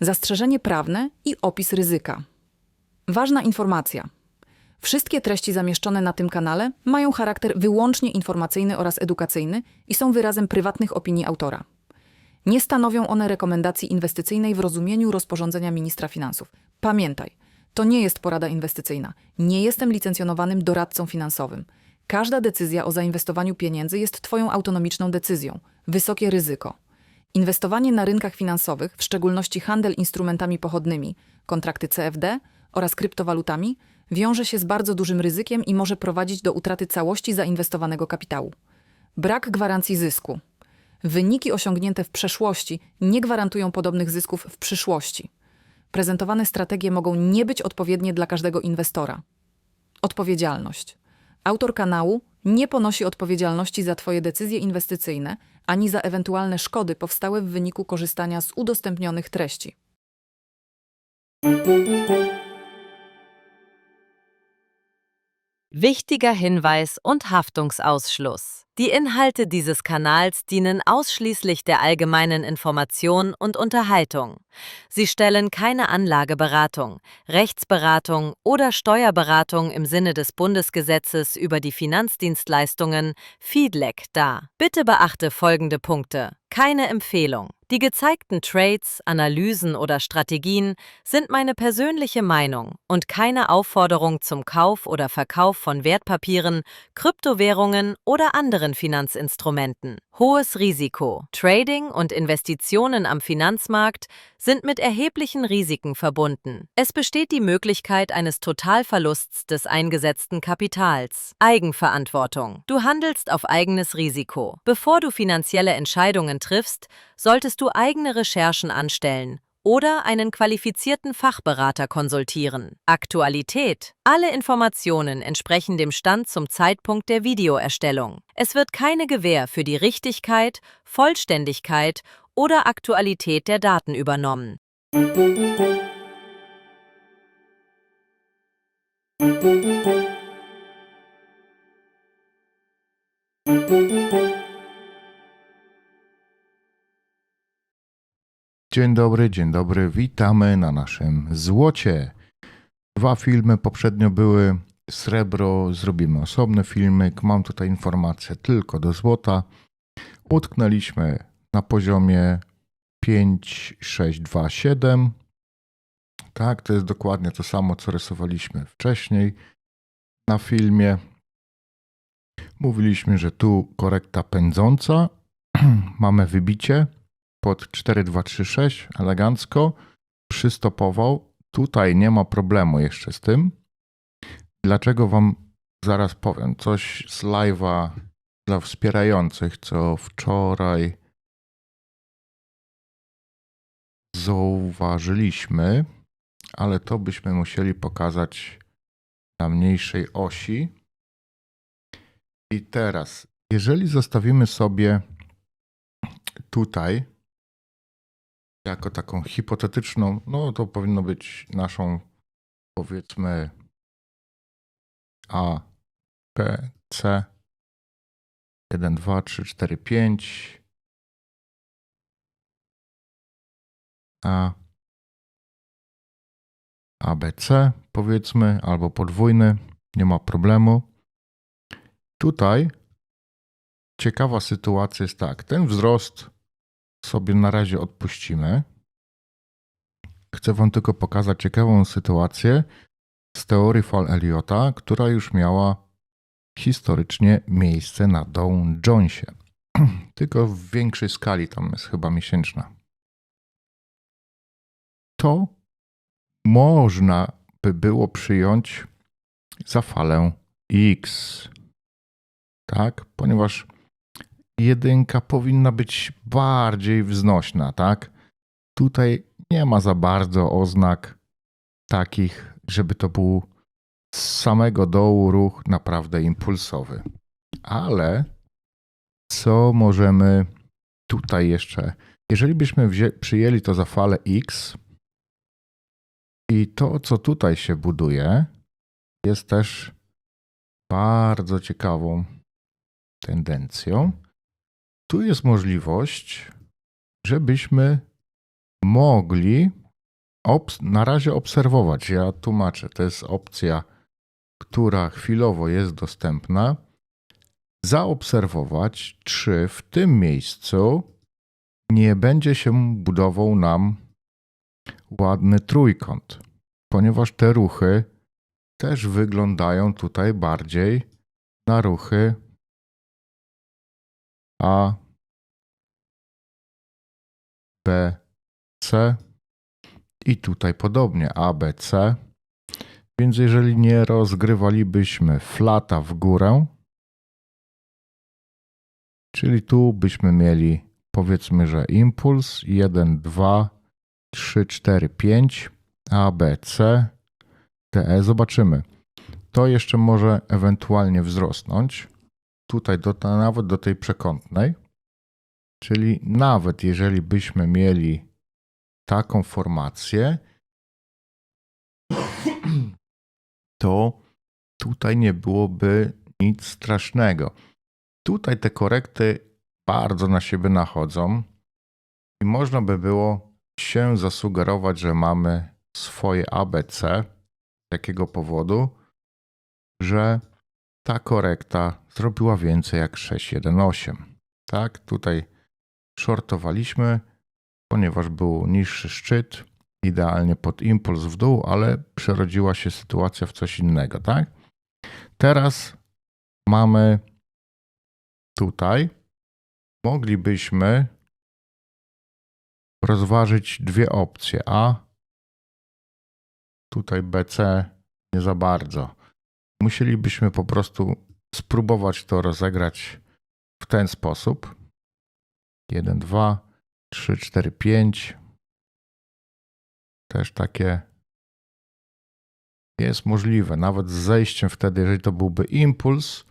Zastrzeżenie prawne i opis ryzyka. Ważna informacja. Wszystkie treści zamieszczone na tym kanale mają charakter wyłącznie informacyjny oraz edukacyjny i są wyrazem prywatnych opinii autora. Nie stanowią one rekomendacji inwestycyjnej w rozumieniu rozporządzenia ministra finansów. Pamiętaj, to nie jest porada inwestycyjna. Nie jestem licencjonowanym doradcą finansowym. Każda decyzja o zainwestowaniu pieniędzy jest Twoją autonomiczną decyzją. Wysokie ryzyko. Inwestowanie na rynkach finansowych, w szczególności handel instrumentami pochodnymi, kontrakty CFD oraz kryptowalutami, wiąże się z bardzo dużym ryzykiem i może prowadzić do utraty całości zainwestowanego kapitału. Brak gwarancji zysku. Wyniki osiągnięte w przeszłości nie gwarantują podobnych zysków w przyszłości. Prezentowane strategie mogą nie być odpowiednie dla każdego inwestora. Odpowiedzialność. Autor kanału nie ponosi odpowiedzialności za Twoje decyzje inwestycyjne ani za ewentualne szkody powstałe w wyniku korzystania z udostępnionych treści. Wichtiger Hinweis und Haftungsausschluss. Die Inhalte dieses Kanals dienen ausschließlich der allgemeinen Information und Unterhaltung. Sie stellen keine Anlageberatung, Rechtsberatung oder Steuerberatung im Sinne des Bundesgesetzes über die Finanzdienstleistungen FIDLEG dar. Bitte beachte folgende Punkte. Keine Empfehlung. Die gezeigten Trades, Analysen oder Strategien sind meine persönliche Meinung und keine Aufforderung zum Kauf oder Verkauf von Wertpapieren, Kryptowährungen oder anderen Finanzinstrumenten. Hohes Risiko. Trading und Investitionen am Finanzmarkt sind mit erheblichen Risiken verbunden. Es besteht die Möglichkeit eines Totalverlusts des eingesetzten Kapitals. Eigenverantwortung. Du handelst auf eigenes Risiko. Bevor du finanzielle Entscheidungen triffst, solltest du eigene Recherchen anstellen oder einen qualifizierten Fachberater konsultieren. Aktualität. Alle Informationen entsprechen dem Stand zum Zeitpunkt der Videoerstellung. Es wird keine Gewähr für die Richtigkeit, Vollständigkeit oder Aktualität der Daten übernommen. Dzień dobry, dzień dobry. Witamy na naszym złocie. Dwa filmy poprzednio były srebro, zrobimy osobny filmik. Mam tutaj informację tylko do złota. Utknęliśmy na poziomie 5627. Tak, to jest dokładnie to samo, co rysowaliśmy wcześniej na filmie. Mówiliśmy, że tu korekta pędząca. Mamy wybicie pod 4236 elegancko. Przystopował. Tutaj nie ma problemu jeszcze z tym. Dlaczego wam zaraz powiem? Coś z live'a dla wspierających, co wczoraj zauważyliśmy, ale to byśmy musieli pokazać na mniejszej osi. I teraz, jeżeli zostawimy sobie tutaj jako taką hipotetyczną, no to powinno być naszą powiedzmy A, B, C 1, 2, 3, 4, 5 A ABC powiedzmy, albo podwójny, nie ma problemu. Tutaj ciekawa sytuacja jest tak, ten wzrost sobie na razie odpuścimy. Chcę Wam tylko pokazać ciekawą sytuację z teorii fal Eliota, która już miała historycznie miejsce na Dow Jonesie. Tylko w większej skali, tam jest chyba miesięczna. To można by było przyjąć za falę X. Tak, ponieważ jedynka powinna być bardziej wznośna, tak? Tutaj nie ma za bardzo oznak takich, żeby to był z samego dołu ruch naprawdę impulsowy. Ale co możemy tutaj jeszcze? Jeżeli byśmy przyjęli to za falę X i to, co tutaj się buduje, jest też bardzo ciekawą tendencją tu jest możliwość, żebyśmy mogli na razie obserwować. Ja tłumaczę, to jest opcja, która chwilowo jest dostępna. Zaobserwować, czy w tym miejscu nie będzie się budował nam ładny trójkąt, ponieważ te ruchy też wyglądają tutaj bardziej na ruchy A, B, C i tutaj podobnie A, B, C. Więc jeżeli nie rozgrywalibyśmy flata w górę, czyli tu byśmy mieli powiedzmy, że impuls 1, 2, 3, 4, 5, A, B, C, D, E. Zobaczymy. To jeszcze może ewentualnie wzrosnąć. Tutaj do, nawet do tej przekątnej. Czyli nawet jeżeli byśmy mieli taką formację, to tutaj nie byłoby nic strasznego. Tutaj te korekty bardzo na siebie nachodzą i można by było się zasugerować, że mamy swoje ABC z jakiego powodu, że ta korekta zrobiła więcej jak 618. Tak, tutaj shortowaliśmy, ponieważ był niższy szczyt, idealnie pod impuls w dół, ale przerodziła się sytuacja w coś innego, tak? Teraz mamy tutaj, moglibyśmy rozważyć dwie opcje. A, tutaj BC nie za bardzo. Musielibyśmy po prostu spróbować to rozegrać w ten sposób. 1, 2, 3, 4, 5. Też takie jest możliwe. Nawet z zejściem wtedy, jeżeli to byłby impuls,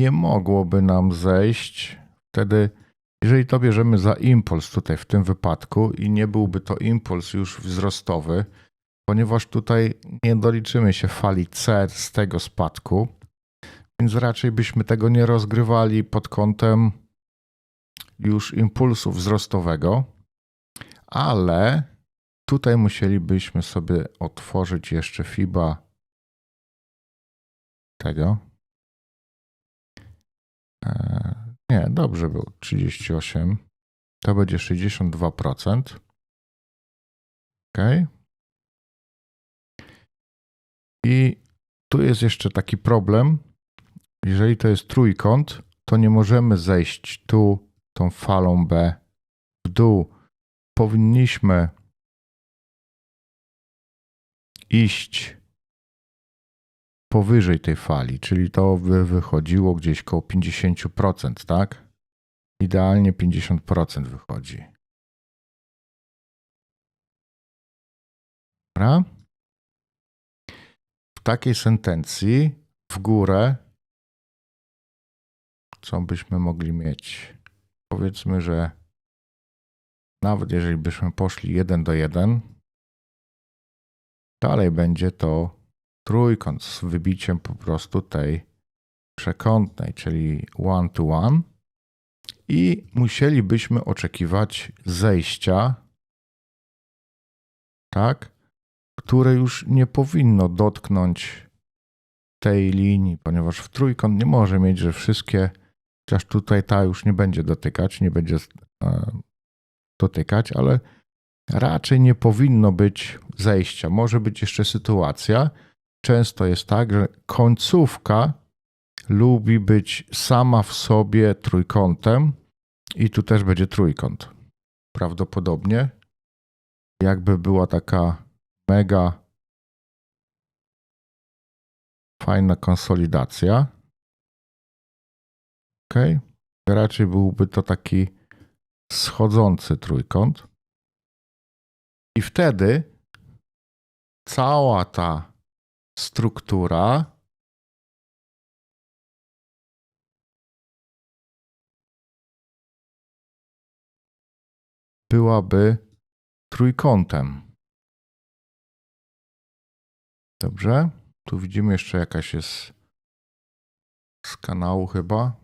nie mogłoby nam zejść. Wtedy, jeżeli to bierzemy za impuls tutaj w tym wypadku i nie byłby to impuls już wzrostowy, ponieważ tutaj nie doliczymy się fali C z tego spadku, więc raczej byśmy tego nie rozgrywali pod kątem już impulsu wzrostowego, ale tutaj musielibyśmy sobie otworzyć jeszcze FIBA tego. Eee, Nie, dobrze był 38. To będzie 62%. Ok. I tu jest jeszcze taki problem. Jeżeli to jest trójkąt, to nie możemy zejść tu tą falą B w dół. Powinniśmy iść powyżej tej fali, czyli to by wychodziło gdzieś koło 50%, tak? Idealnie 50% wychodzi. Dobra. Takiej sentencji w górę co byśmy mogli mieć? Powiedzmy, że nawet jeżeli byśmy poszli 1 do 1, dalej będzie to trójkąt z wybiciem po prostu tej przekątnej, czyli one to one. I musielibyśmy oczekiwać zejścia, tak, które już nie powinno dotknąć tej linii, ponieważ w trójkąt nie może mieć, że wszystkie, chociaż tutaj ta już nie będzie dotykać, nie będzie e, dotykać, ale raczej nie powinno być zejścia. Może być jeszcze sytuacja, często jest tak, że końcówka lubi być sama w sobie trójkątem i tu też będzie trójkąt. Prawdopodobnie jakby była taka mega fajna konsolidacja. Ok. Raczej byłby to taki schodzący trójkąt. I wtedy cała ta struktura byłaby trójkątem. Dobrze. Tu widzimy jeszcze jakaś jest z kanału chyba.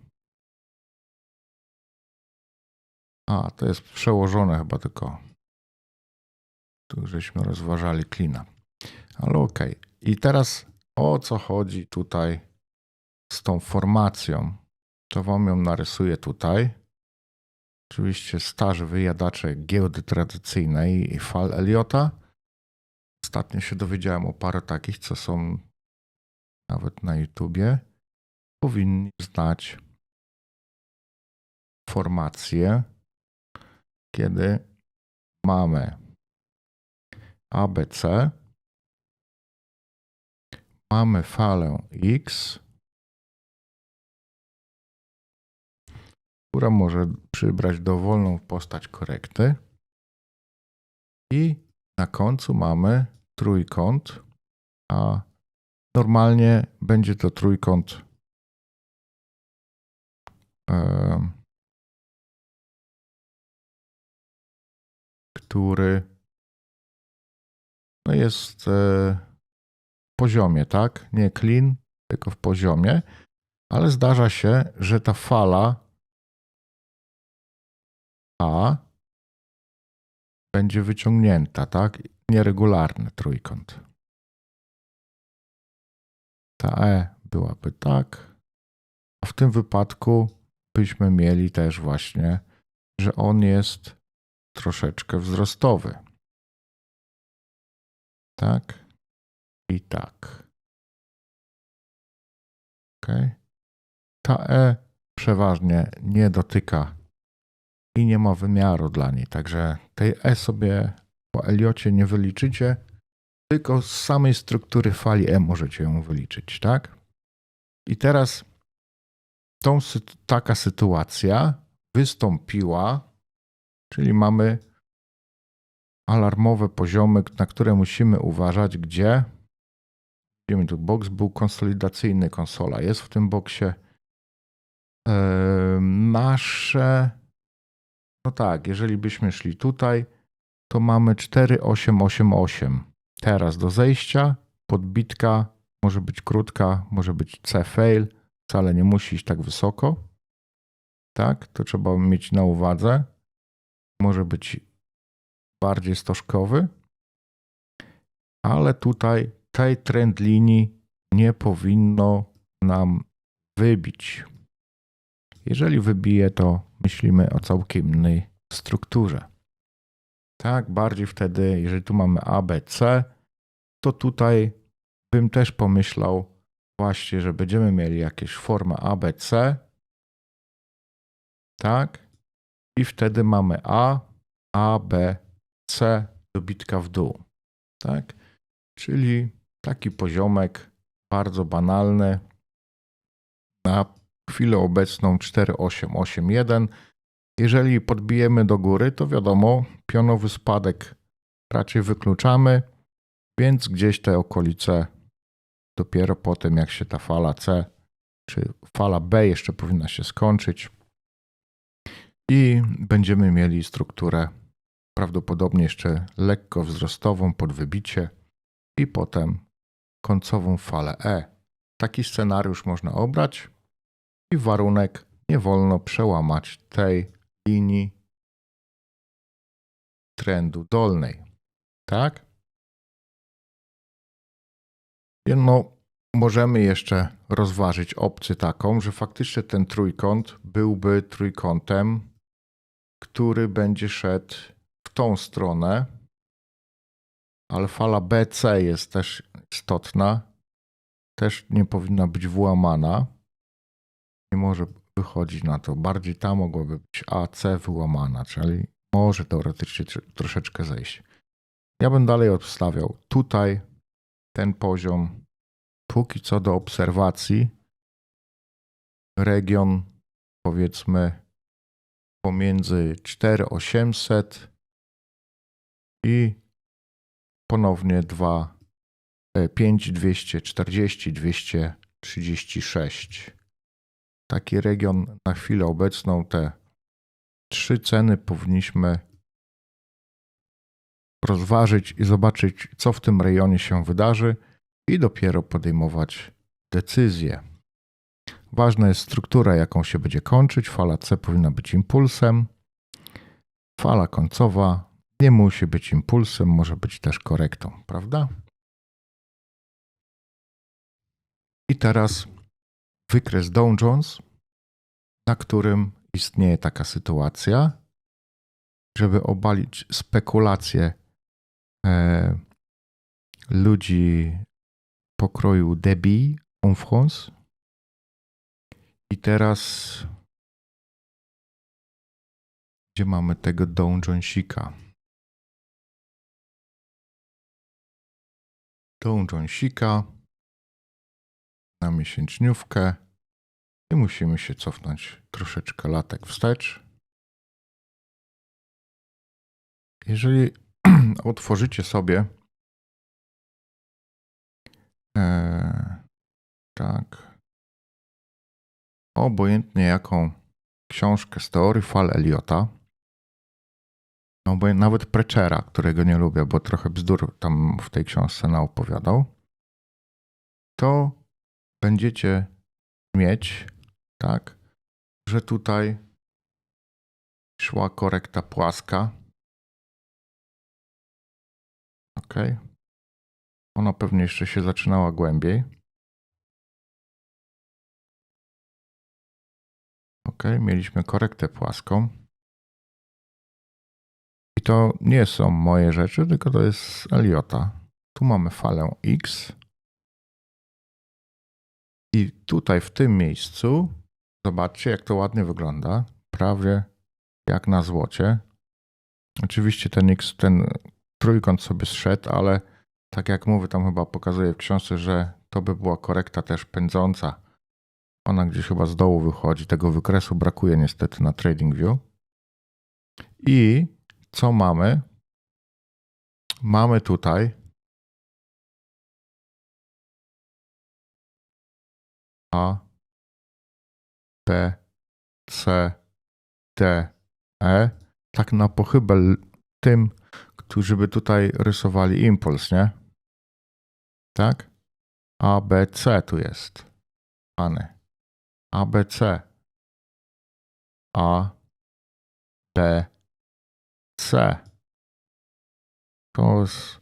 A, to jest przełożone chyba tylko. Tu żeśmy rozważali klina. Ale okej. I teraz o co chodzi tutaj z tą formacją? To wam ją narysuję tutaj. Oczywiście staż wyjadacze giełdy tradycyjnej i fal Eliota. Ostatnio się dowiedziałem o parę takich, co są nawet na YouTubie. Powinni znać formację, kiedy mamy ABC, mamy falę X, która może przybrać dowolną postać korekty. I na końcu mamy trójkąt, a normalnie będzie to trójkąt em, który no jest e, w poziomie, tak? Nie clean, tylko w poziomie, ale zdarza się, że ta fala A będzie wyciągnięta, tak? Nieregularny trójkąt. Ta E byłaby tak, a w tym wypadku byśmy mieli też właśnie, że on jest troszeczkę wzrostowy. Tak i tak. Ok. Ta E przeważnie nie dotyka i nie ma wymiaru dla niej, także tej E sobie po Eliocie nie wyliczycie, tylko z samej struktury fali E możecie ją wyliczyć, tak? I teraz tą, taka sytuacja wystąpiła, czyli mamy alarmowe poziomy, na które musimy uważać, gdzie widzimy tu box był konsolidacyjny, konsola jest w tym boksie. Eee, nasze no tak, jeżeli byśmy szli tutaj, to mamy 4888. Teraz do zejścia, podbitka może być krótka, może być C fail, wcale nie musi iść tak wysoko. Tak, to trzeba mieć na uwadze. Może być bardziej stożkowy, ale tutaj tej trend linii nie powinno nam wybić. Jeżeli wybije, to myślimy o całkiem innej strukturze. Tak, bardziej wtedy, jeżeli tu mamy A, B, C, to tutaj bym też pomyślał właśnie, że będziemy mieli jakieś formę A, B, C. Tak. I wtedy mamy A, A, B, C, dobitka w dół. Tak. Czyli taki poziomek bardzo banalny na chwilę obecną 4881. Jeżeli podbijemy do góry, to wiadomo, pionowy spadek raczej wykluczamy, więc gdzieś te okolice dopiero po tym, jak się ta fala C czy fala B jeszcze powinna się skończyć i będziemy mieli strukturę prawdopodobnie jeszcze lekko wzrostową pod wybicie i potem końcową falę E. Taki scenariusz można obrać i warunek nie wolno przełamać tej linii trendu dolnej. Tak? No, możemy jeszcze rozważyć opcję taką, że faktycznie ten trójkąt byłby trójkątem, który będzie szedł w tą stronę, ale fala BC jest też istotna, też nie powinna być włamana nie może wychodzić na to. Bardziej ta mogłaby być AC wyłamana, czyli może teoretycznie tr- troszeczkę zejść. Ja bym dalej odstawiał tutaj ten poziom. Póki co do obserwacji, region powiedzmy pomiędzy 4800 i ponownie 2, 5, 240, 236 taki region na chwilę obecną, te trzy ceny powinniśmy rozważyć i zobaczyć, co w tym rejonie się wydarzy, i dopiero podejmować decyzje. Ważna jest struktura, jaką się będzie kończyć. Fala C powinna być impulsem. Fala końcowa Nie musi być impulsem, może być też korektą, prawda? I teraz wykres Dow Jones, na którym istnieje taka sytuacja, żeby obalić spekulacje e, ludzi pokroju Debbie en France. I teraz gdzie mamy tego? Dow Jonesika na miesięczniówkę i musimy się cofnąć troszeczkę latek wstecz. Jeżeli otworzycie sobie e, tak obojętnie jaką książkę z teorii fal Eliota, no nawet Prechera, którego nie lubię, bo trochę bzdur tam w tej książce naopowiadał, to będziecie mieć, tak, że tutaj szła korekta płaska. Ok. Ona pewnie jeszcze się zaczynała głębiej. Ok, mieliśmy korektę płaską. I to nie są moje rzeczy, tylko to jest Eliota. Tu mamy falę X. I tutaj w tym miejscu, zobaczcie jak to ładnie wygląda. Prawie jak na złocie. Oczywiście ten X, ten trójkąt sobie zszedł, ale tak jak mówię, tam chyba pokazuję w książce, że to by była korekta też pędząca. Ona gdzieś chyba z dołu wychodzi. Tego wykresu brakuje niestety na TradingView. I co mamy? Mamy tutaj A, B, C, D, E. Tak na pochybel tym, którzy by tutaj rysowali impuls, nie? Tak? A, B, C tu jest. Any. A, B, C. A, B, C. To jest,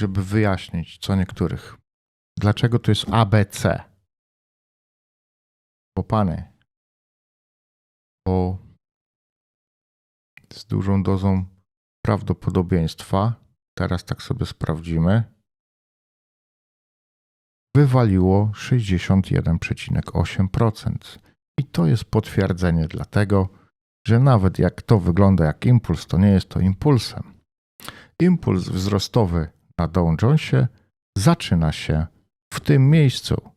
żeby wyjaśnić co niektórych. Dlaczego to jest ABC? Bo pany, bo z dużą dozą prawdopodobieństwa, teraz tak sobie sprawdzimy, wywaliło 61,8%. I to jest potwierdzenie dlatego, że nawet jak to wygląda jak impuls, to nie jest to impulsem. Impuls wzrostowy na Dow Jonesie zaczyna się w tym miejscu.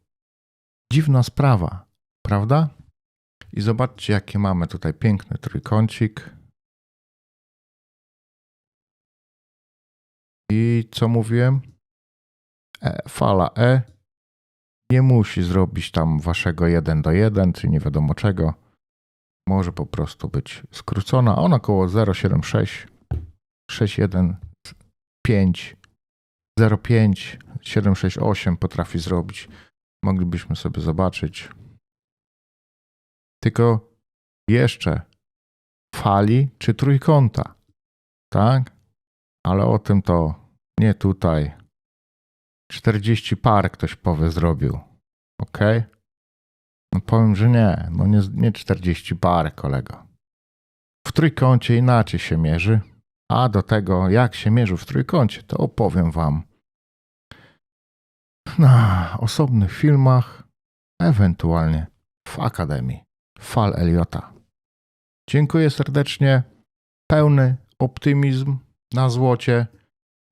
Dziwna sprawa, prawda? I zobaczcie, jaki mamy tutaj piękny trójkącik. I co mówiłem? E, fala E nie musi zrobić tam waszego 1 do 1, czy nie wiadomo czego. Może po prostu być skrócona. Ona około 0,76, 6,15, 0,5, 768 potrafi zrobić. Moglibyśmy sobie zobaczyć. Tylko jeszcze fali czy trójkąta. Tak? Ale o tym to nie tutaj. 40 par ktoś powie zrobił. Ok? No powiem, że nie. No nie, nie 40 par, kolego. W trójkącie inaczej się mierzy. A do tego, jak się mierzy w trójkącie, to opowiem Wam na osobnych filmach, ewentualnie w Akademii Fal Eliota. Dziękuję serdecznie. Pełny optymizm na złocie,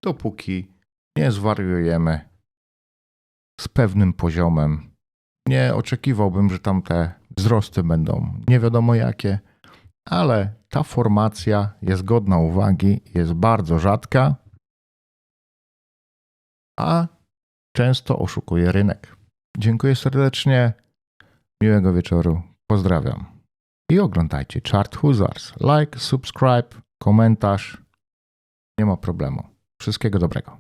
dopóki nie zwariujemy z pewnym poziomem. Nie oczekiwałbym, że tam te wzrosty będą nie wiadomo jakie, ale ta formacja jest godna uwagi, jest bardzo rzadka, a często oszukuje rynek. Dziękuję serdecznie, miłego wieczoru, pozdrawiam. I oglądajcie Chart Hussars. Like, subscribe, komentarz. Nie ma problemu. Wszystkiego dobrego.